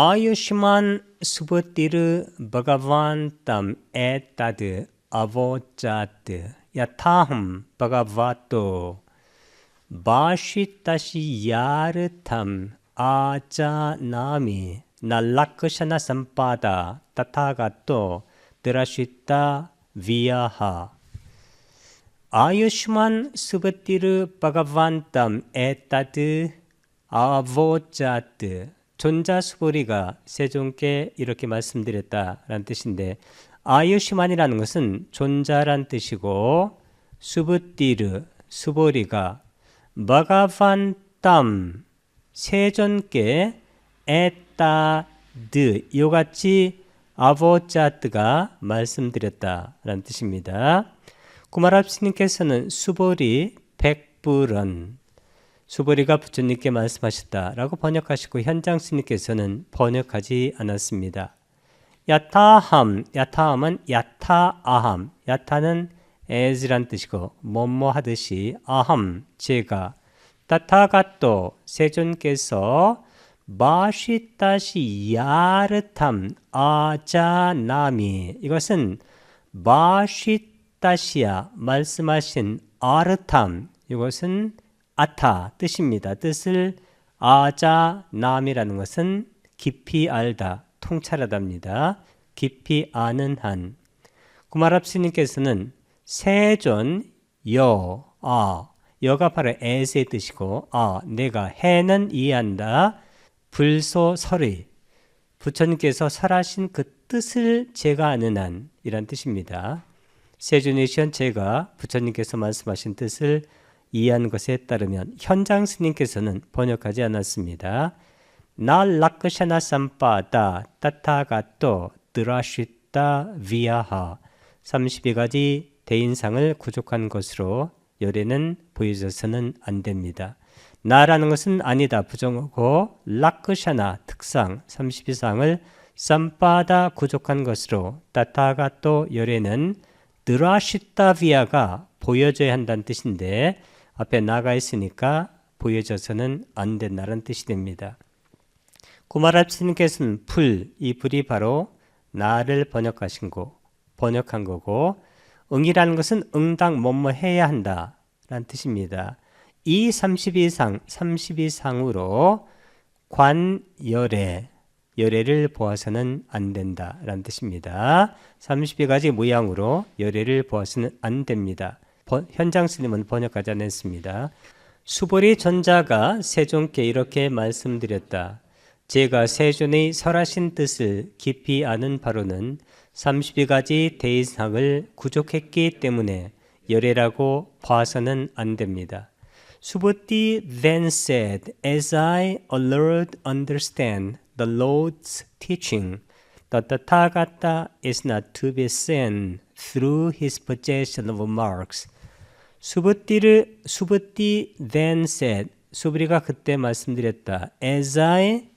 Ayushman Subutir Bhagavantam etad avochat yataham bhagavato bhashitashi yartham achanami nalakshana sampada tathagato drashita viyaha Ayushman Subutir Bhagavantam etad avochat 존자 수보리가 세종께 이렇게 말씀드렸다라는 뜻인데 아유시만이라는 것은 존자란 뜻이고 수부띠르 수보리가 바가반땀 세존께 에따드 이같이 아보자트가 말씀드렸다라는 뜻입니다. 구마랍스님께서는 수보리 백불은 수보리가 부처님께 말씀하셨다라고 번역하시고 현장 스님께서는 번역하지 않았습니다. 야타함, 야타함은 야타아함, 야타는 에즈란 뜻이고 뭐뭐 하듯이 아함, 제가. 타타가또 세존께서 마시다시 야르탐 아자나미. 이것은 마시다시야 말씀하신 아르탐. 이것은 아타 뜻입니다. 뜻을 아자남이라는 것은 깊이 알다, 통찰하답니다. 깊이 아는 한. 구마랍 스님께서는 세존 여, 아, 여가 바로 에스의 뜻이고, 아, 내가 해는 이해한다. 불소설의 부처님께서 설하신 그 뜻을 제가 아는 한 이란 뜻입니다. 세주니션 제가 부처님께서 말씀하신 뜻을 이해한 것에 따르면 현장 스님께서는 번역하지 않았습니다. 나 라크샤나 삼파다 따타가또 드라시타 비아하 32가지 대인상을 구족한 것으로 열에는 보여져서는 안 됩니다. 나라는 것은 아니다 부정하고 라크샤나 특상 32상을 쌈바다 구족한 것으로 따타가 또 열에는 드라시타비아가 보여져야 한다는 뜻인데 앞에 나가 있으니까 보여져서는 안 된다는 뜻이 됩니다. 구마랍스님께서는 풀, 이 불이 바로 나를 번역하신 거, 번역한 거고 응이라는 것은 응당 뭐뭐 해야 한다 라는 뜻입니다. 이 32상, 32상으로 관열애, 열애를 보아서는 안 된다 라는 뜻입니다. 32가지 모양으로 열애를 보아서는 안 됩니다. 현장 스님은 번역하지 않았습니다. 수보리 전자가 세존께 이렇게 말씀드렸다. 제가 세존의 설하신 뜻을 깊이 아는 바로는 32가지 대이상을 구족했기 때문에 열애라고 봐서는 안 됩니다. Subhuti then said, As I alert understand the Lord's teaching, the Tathagata is not to be seen through his possession of marks. 수부띠를 수부띠 then said 수부리가 그때 말씀드렸다. As I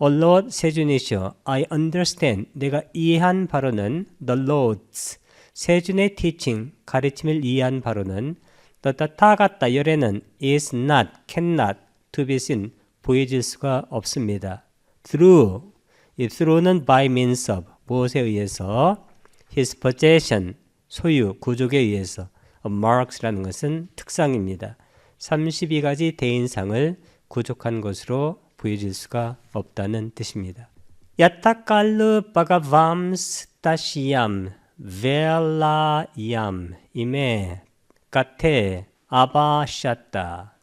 alert 세준이시여 I understand 내가 이해한 바로는 the Lord's 세준의 teaching 가르침을 이해한 바로는 다 같다 열에는 is not, cannot, to be seen 보여질 수가 없습니다. through 이 through는 by means of 무엇에 의해서 his possession 소유 구족에 의해서 marks라는 것은 특상입니다. 32가지 대인상을 구족한 것으로 보여질 수가 없다는 뜻입니다. 야타칼르 바가밤스 따시얌 벨라얌 임에 같에 아바샤다.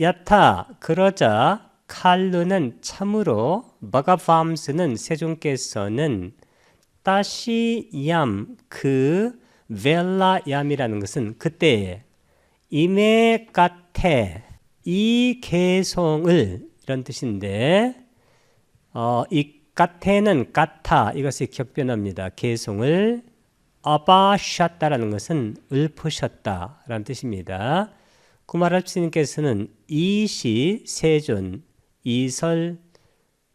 야타 그러자 칼루는 참으로 바가밤스는 세종께서는 따시얌 그 벨라얌이라는 것은 그때 이메 까테 이 개송을 이런 뜻인데 어, 이 까테는 까타 이것이 격변합니다. 개송을 아바샤다라는 것은 읊으셨다라는 뜻입니다. 구마랍스님께서는 이시 세존 이설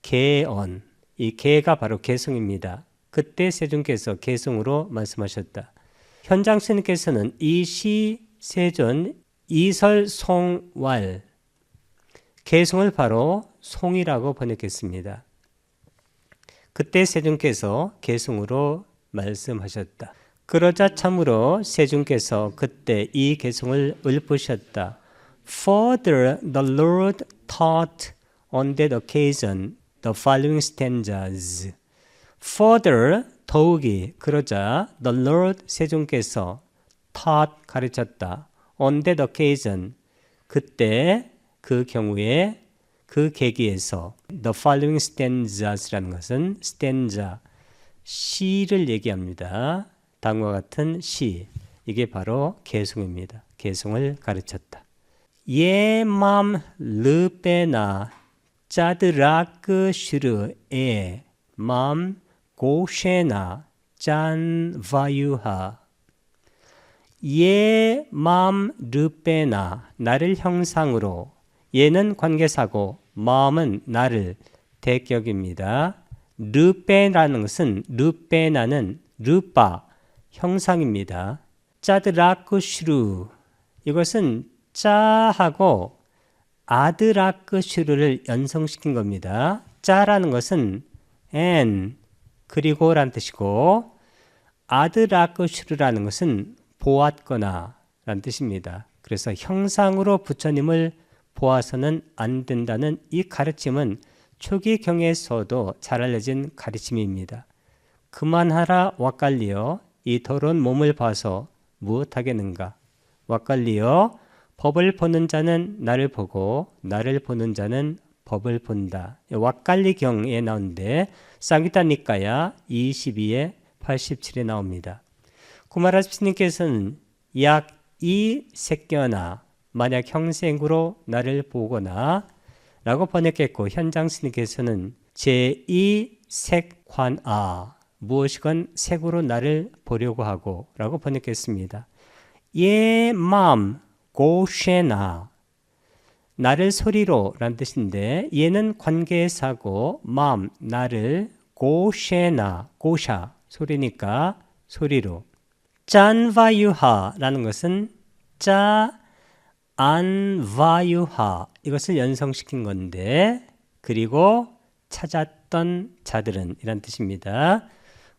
개언 이 개가 바로 개성입니다. 그때 세존께서 개성으로 말씀하셨다. 현장 스님께서는 이시 세존 이설 송왈 개성을 바로 송이라고 번역했습니다. 그때 세존께서 개송으로 말씀하셨다. 그러자 참으로 세존께서 그때 이 개송을 읊으셨다. Further, the Lord taught on that occasion the following stanzas. Further, 더욱이 그러자 the Lord 세존께서 taught 가르쳤다. On that occasion 그때 그 경우에 그 계기에서 the following stanzas라는 것은 stanza 시를 얘기합니다. 다음과 같은 시 이게 바로 개송입니다. 개송을 가르쳤다. 예맘 르베나 짜드라크 슈르에 맘 고쉐나 짠바유하 예맘 르베나 나를 형상으로 예는 관계사고 마음은 나를 대격입니다. 르베라는 것은 르베나는 르바 형상입니다. 짜드라크슈르 이것은 짜하고 아드라크슈르를 연성시킨 겁니다. 짜라는 것은 엔 그리고란 뜻이고 아드라크슈르라는 것은 보았거나 라는 뜻입니다. 그래서 형상으로 부처님을 보아서는 안 된다는 이 가르침은 초기 경에서도 잘 알려진 가르침입니다. 그만하라 왁갈리여 이 더러운 몸을 봐서 무엇하겠는가 왁갈리여 법을 보는 자는 나를 보고 나를 보는 자는 법을 본다. 왁갈리경에 나오는데 쌍기타 니까야 22에 87에 나옵니다. 구마라스님께서는 약 이 새끼나 만약 형생으로 나를 보거나 라고 번역했고 현장 스님께서는 제2 색관아 무엇이건 색으로 나를 보려고 하고 라고 번역했습니다. 예 맘 고쉐나 나를 소리로 라는 뜻인데 얘는 관계사고 맘 나를 고쉐나 고샤 소리니까 소리로 짠바유하라는 것은 짜 안바유하 이것을 연성시킨 건데 그리고 찾았던 자들은 이란 뜻입니다.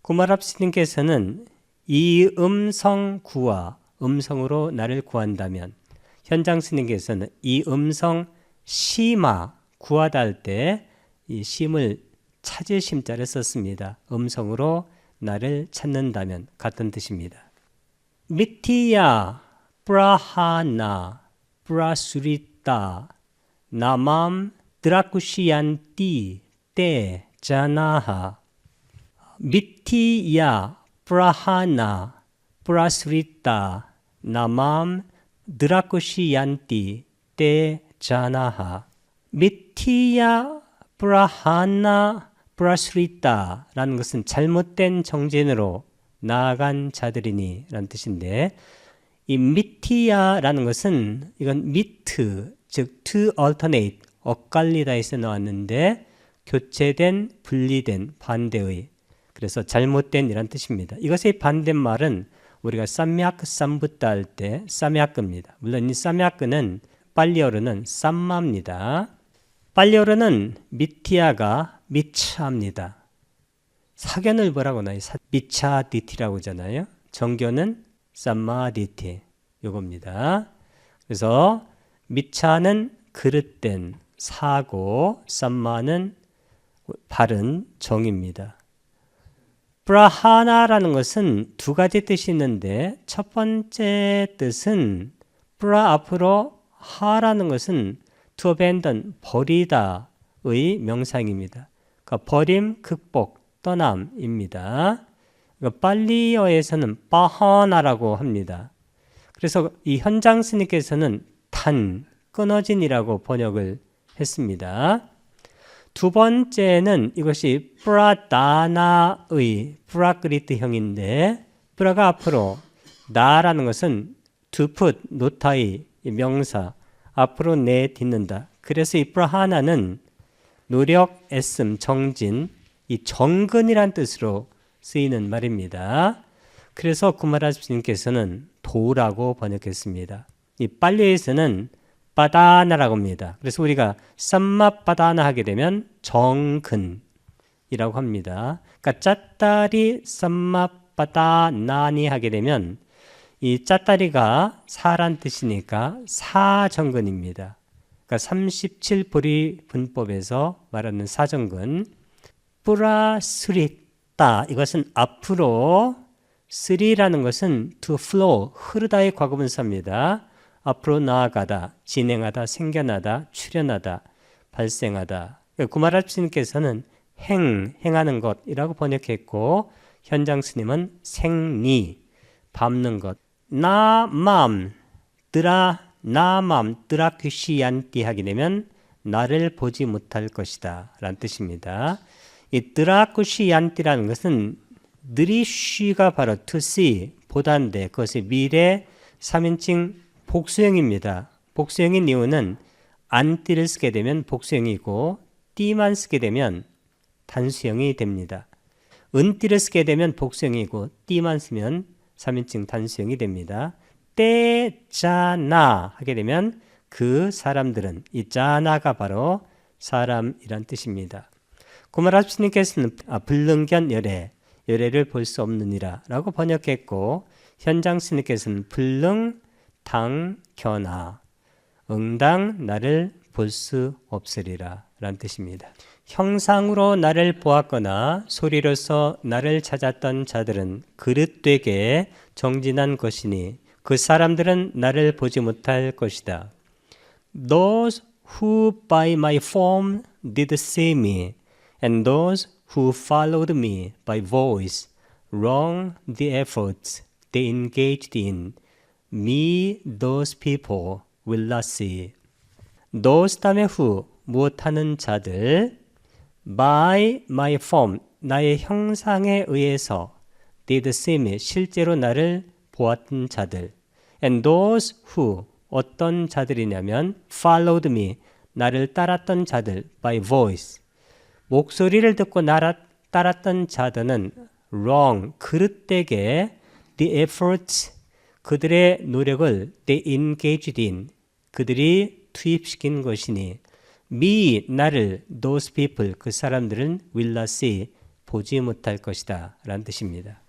구마랍스님께서는 이 음성 구와 음성으로 나를 구한다면 현장 스님께서는 이 음성 심마 구하다 할 때 이 심을 찾을 심자를 썼습니다. 음성으로 나를 찾는다면 같은 뜻입니다. 미티야 프라하나 프라수리타 나맘 드라쿠시안티 때 자나하 미티야 프라하나 프라수리타 나맘 드라쿠시안티 때 자나하 미티야 프라하나 프라스리타라는 것은 잘못된 정진으로 나아간 자들이니 라는 뜻인데 이 미티야라는 것은 이건 미트 즉 to alternate 엇갈리다에서 나왔는데 교체된 분리된 반대의 그래서 잘못된 이란 뜻입니다. 이것의 반대말은 우리가 쌈약 쌈붓다 할때 쌈약입니다. 물론 이 쌈약은 빨리어르는 쌈마입니다. 빨리어르는 미티아가 미차입니다. 사견을 뭐라고 나요? 미차디티라고 하잖아요. 정견은 쌈마디티 요겁니다. 그래서 미차는 그릇된 사고, 쌈마는 바른 정입니다. 브라하나라는 것은 두 가지 뜻이 있는데 첫 번째 뜻은 브라 앞으로 하라는 것은 to abandon 버리다의 명상입니다. 그러니까 버림, 극복, 떠남입니다. 그러니까 빨리어에서는 빠하나라고 합니다. 그래서 이 현장 스님께서는 탄, 끊어진이라고 번역을 했습니다. 두 번째는 이것이 프라다나의 프라그리트형인데 프라가 앞으로 나라는 것은 두풋 노타의 명사 앞으로 내딛는다. 그래서 이 프라 하나는 노력, 애씀, 정진, 이 정근이란 뜻으로 쓰이는 말입니다. 그래서 구마라스님께서는 도라고 번역했습니다. 이 빨리에서는 바다나라고 합니다. 그래서 우리가 쌈맛바다나 하게 되면 정근 이라고 합니다. 그러니까 짜따리 썸마빠다 나니 하게 되면 이 짜따리가 사란 뜻이니까 사정근입니다. 그러니까 37보리 분법에서 말하는 사정근 뿌라스리따 이것은 앞으로 쓰리라는 것은 to flow 흐르다의 과거분사입니다. 앞으로 나아가다, 진행하다, 생겨나다, 출현하다, 발생하다. 구마라 스님께서는 행, 행하는 것이라고 번역했고 현장 스님은 생리, 밟는 것. 나맘, 드라, 나맘, 드라큐시안띠 하게 되면 나를 보지 못할 것이다 라는 뜻입니다. 이 드라쿠시안띠라는 것은 느리쉬가 바로 to see, 보다인데 그것이 미래 3인칭 복수형입니다. 복수형인 이유는 안띠를 쓰게 되면 복수형이고 띠만 쓰게 되면 단수형이 됩니다. 은띠를 쓰게 되면 복수형이고 띠만 쓰면 3인칭 단수형이 됩니다. 때자나 하게 되면 그 사람들은 이 자나가 바로 사람이란 뜻입니다. 고마라스님께서는 아, 불능견 열애, 열애를 볼 수 없느니라 라고 번역했고 현장 스님께서는 불능 당견아 응당 나를 볼 수 없으리라 라는 뜻입니다. 형상으로 나를 보았거나 소리로서 나를 찾았던 자들은 그릇되게 정진한 것이니 그 사람들은 나를 보지 못할 것이다. Those who by my form did see me, and those who followed me by voice, wrong the efforts they engaged in. Me, those people will not see. those 다음에 who 무엇하는 자들 by my form 나의 형상에 의해서 did see me 실제로 나를 보았던 자들 and those who 어떤 자들이냐면 followed me 나를 따랐던 자들 by voice 목소리를 듣고 나라, 따랐던 자들은 wrong 그릇되게 the efforts 그들의 노력을 they engaged in 그들이 투입시킨 것이니 me 나를 those people 그 사람들은 will not see 보지 못할 것이다 라는 뜻입니다.